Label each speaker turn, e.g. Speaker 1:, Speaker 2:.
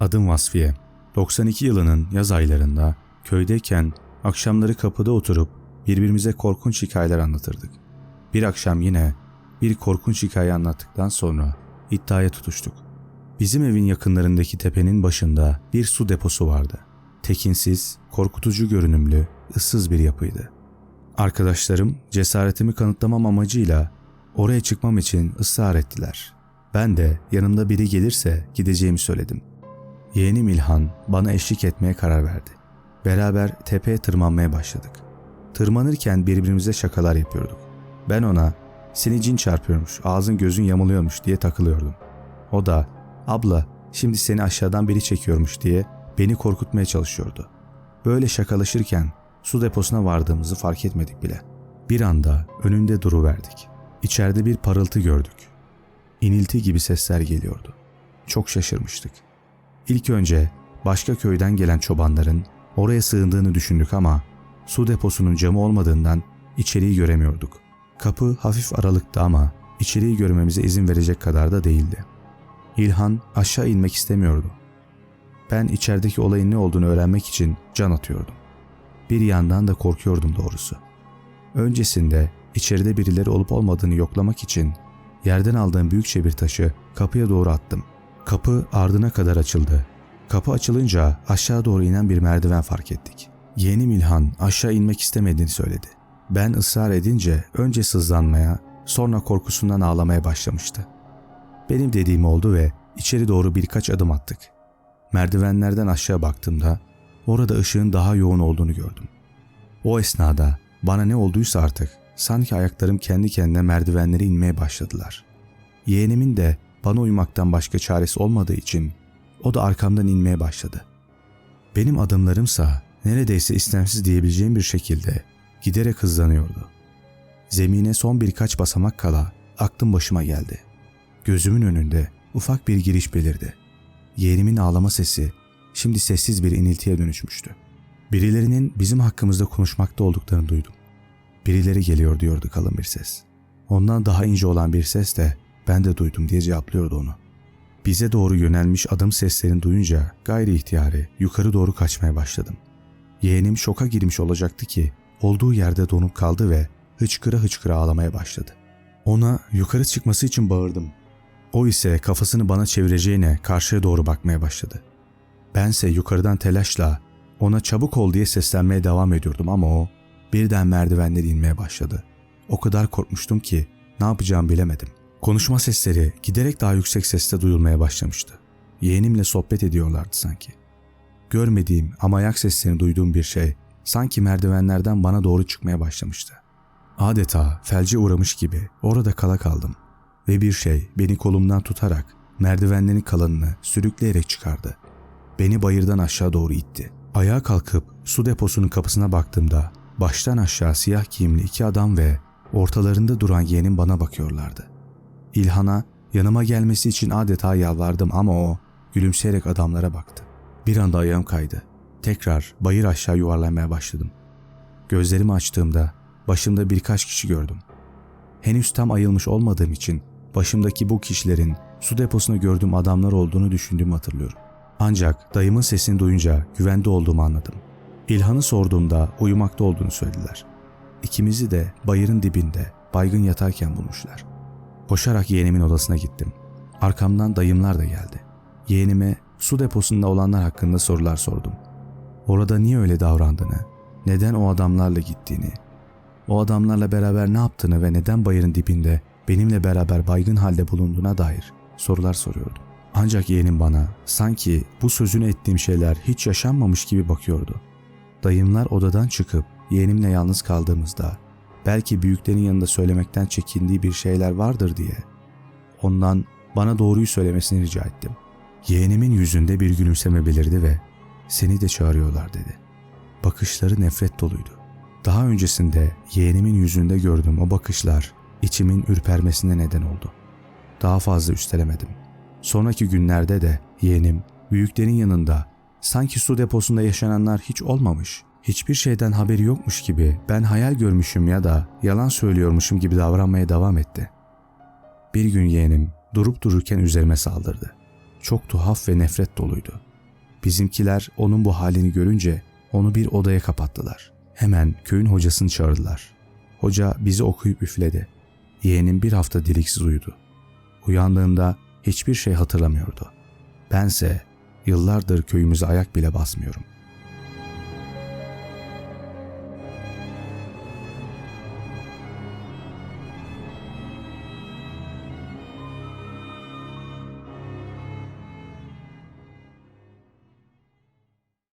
Speaker 1: Adım Vasfiye. 92 yılının yaz aylarında köydeyken akşamları kapıda oturup birbirimize korkunç hikayeler anlatırdık. Bir akşam yine bir korkunç hikaye anlattıktan sonra iddiaya tutuştuk. Bizim evin yakınlarındaki tepenin başında bir su deposu vardı. Tekinsiz, korkutucu görünümlü, ıssız bir yapıydı. Arkadaşlarım cesaretimi kanıtlamam amacıyla oraya çıkmam için ısrar ettiler. Ben de yanımda biri gelirse gideceğimi söyledim. Yeğenim İlhan bana eşlik etmeye karar verdi. Beraber tepeye tırmanmaya başladık. Tırmanırken birbirimize şakalar yapıyorduk. Ben ona seni cin çarpıyormuş, ağzın gözün yamuluyormuş diye takılıyordum. O da abla şimdi seni aşağıdan biri çekiyormuş diye beni korkutmaya çalışıyordu. Böyle şakalaşırken su deposuna vardığımızı fark etmedik bile. Bir anda önünde duruverdik. İçeride bir parıltı gördük. İnilti gibi sesler geliyordu. Çok şaşırmıştık. İlk önce başka köyden gelen çobanların oraya sığındığını düşündük ama su deposunun camı olmadığından içeriği göremiyorduk. Kapı hafif aralıktı ama içeriği görmemize izin verecek kadar da değildi. İlhan aşağı inmek istemiyordu. Ben içerideki olayın ne olduğunu öğrenmek için can atıyordum. Bir yandan da korkuyordum doğrusu. Öncesinde içeride birileri olup olmadığını yoklamak için yerden aldığım büyükçe bir taşı kapıya doğru attım. Kapı ardına kadar açıldı. Kapı açılınca aşağı doğru inen bir merdiven fark ettik. Yeğenim İlhan aşağı inmek istemediğini söyledi. Ben ısrar edince önce sızlanmaya, sonra korkusundan ağlamaya başlamıştı. Benim dediğim oldu ve içeri doğru birkaç adım attık. Merdivenlerden aşağı baktığımda orada ışığın daha yoğun olduğunu gördüm. O esnada bana ne olduysa artık sanki ayaklarım kendi kendine merdivenlere inmeye başladılar. Yeğenimin de bana uymaktan başka çaresi olmadığı için o da arkamdan inmeye başladı. Benim adımlarımsa neredeyse istemsiz diyebileceğim bir şekilde giderek hızlanıyordu. Zemine son birkaç basamak kala aklım başıma geldi. Gözümün önünde ufak bir giriş belirdi. Yeğenimin ağlama sesi şimdi sessiz bir iniltiye dönüşmüştü. Birilerinin bizim hakkımızda konuşmakta olduklarını duydum. Birileri geliyor diyordu kalın bir ses. Ondan daha ince olan bir ses de ben de duydum diye cevaplıyordu onu. Bize doğru yönelmiş adım seslerini duyunca gayri ihtiyari yukarı doğru kaçmaya başladım. Yeğenim şoka girmiş olacaktı ki olduğu yerde donup kaldı ve hıçkıra hıçkıra ağlamaya başladı. Ona yukarı çıkması için bağırdım. O ise kafasını bana çevireceğine karşıya doğru bakmaya başladı. Bense yukarıdan telaşla ona çabuk ol diye seslenmeye devam ediyordum ama o birden merdivenleri inmeye başladı. O kadar korkmuştum ki ne yapacağımı bilemedim. Konuşma sesleri giderek daha yüksek sesle duyulmaya başlamıştı. Yeğenimle sohbet ediyorlardı sanki. Görmediğim ama ayak seslerini duyduğum bir şey sanki merdivenlerden bana doğru çıkmaya başlamıştı. Adeta felce uğramış gibi orada kala kaldım ve bir şey beni kolumdan tutarak merdivenlerin kalanını sürükleyerek çıkardı. Beni bayırdan aşağı doğru itti. Ayağa kalkıp su deposunun kapısına baktığımda baştan aşağı siyah giyimli iki adam ve ortalarında duran yeğenim bana bakıyorlardı. İlhan'a yanıma gelmesi için adeta yalvardım ama o gülümseyerek adamlara baktı. Bir anda ayağım kaydı. Tekrar bayır aşağı yuvarlanmaya başladım. Gözlerimi açtığımda başımda birkaç kişi gördüm. Henüz tam ayılmış olmadığım için başımdaki bu kişilerin su deposunda gördüğüm adamlar olduğunu düşündüğümü hatırlıyorum. Ancak dayımın sesini duyunca güvende olduğumu anladım. İlhan'ı sorduğumda uyumakta olduğunu söylediler. İkimizi de bayırın dibinde baygın yatarken bulmuşlar. Koşarak yeğenimin odasına gittim. Arkamdan dayımlar da geldi. Yeğenime su deposunda olanlar hakkında sorular sordum. Orada niye öyle davrandığını, neden o adamlarla gittiğini, o adamlarla beraber ne yaptığını ve neden bayırın dibinde benimle beraber baygın halde bulunduğuna dair sorular soruyordum. Ancak yeğenim bana sanki bu sözünü ettiğim şeyler hiç yaşanmamış gibi bakıyordu. Dayımlar odadan çıkıp yeğenimle yalnız kaldığımızda belki büyüklerin yanında söylemekten çekindiği bir şeyler vardır diye ondan bana doğruyu söylemesini rica ettim. Yeğenimin yüzünde bir gülümseme belirdi ve seni de çağırıyorlar dedi. Bakışları nefret doluydu. Daha öncesinde yeğenimin yüzünde gördüğüm o bakışlar içimin ürpermesine neden oldu. Daha fazla üstelemedim. Sonraki günlerde de yeğenim büyüklerin yanında sanki su deposunda yaşananlar hiç olmamış, hiçbir şeyden haberi yokmuş gibi ben hayal görmüşüm ya da yalan söylüyormuşum gibi davranmaya devam etti. Bir gün yeğenim durup dururken üzerime saldırdı. Çok tuhaf ve nefret doluydu. Bizimkiler onun bu halini görünce onu bir odaya kapattılar. Hemen köyün hocasını çağırdılar. Hoca bizi okuyup üfledi. Yeğenim bir hafta deliksiz uyudu. Uyandığında hiçbir şey hatırlamıyordu. Bense yıllardır köyümüze ayak bile basmıyorum.